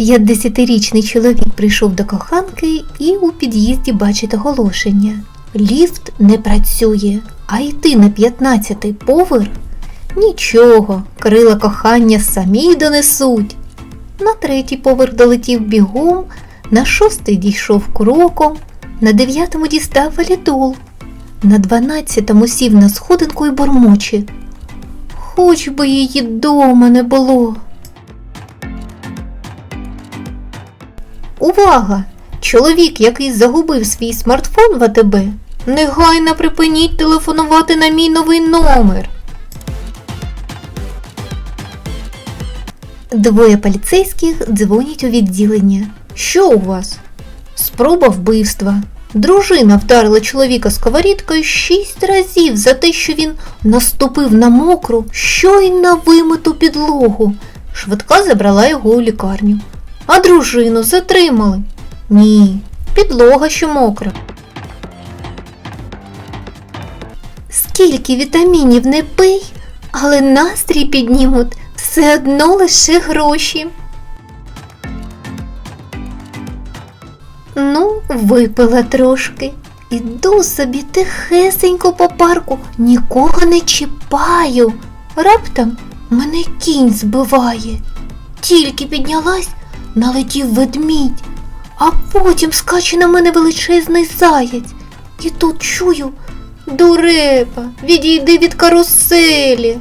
50-річний чоловік прийшов до коханки і у під'їзді бачить оголошення. Ліфт не працює, а йти на 15-й поверх? Нічого, крила кохання самі донесуть. На третій поверх долетів бігом, на шостий дійшов кроком, на дев'ятому дістав валідол, на дванадцятому сів на сходинку і бормоче. Хоч би її дома не було. Увага! Чоловік, який загубив свій смартфон в АТБ, негайно припиніть телефонувати на мій новий номер. Двоє поліцейських дзвонять у відділення. Що у вас? Спроба вбивства. Дружина вдарила чоловіка сковорідкою шість разів за те, що він наступив на мокру, щойно вимиту підлогу. Швидка забрала його у лікарню. А дружину затримали. Ні, підлога що мокра. Скільки вітамінів не пий, але настрій піднімуть все одно лише гроші. Ну, випила трошки. Іду собі тихесенько по парку, нікого не чіпаю. Раптом мене кінь збиває. Тільки піднялась, налетів ведмідь, а потім скаче на мене величезний заєць. І тут чую, дурепа, відійди від каруселі.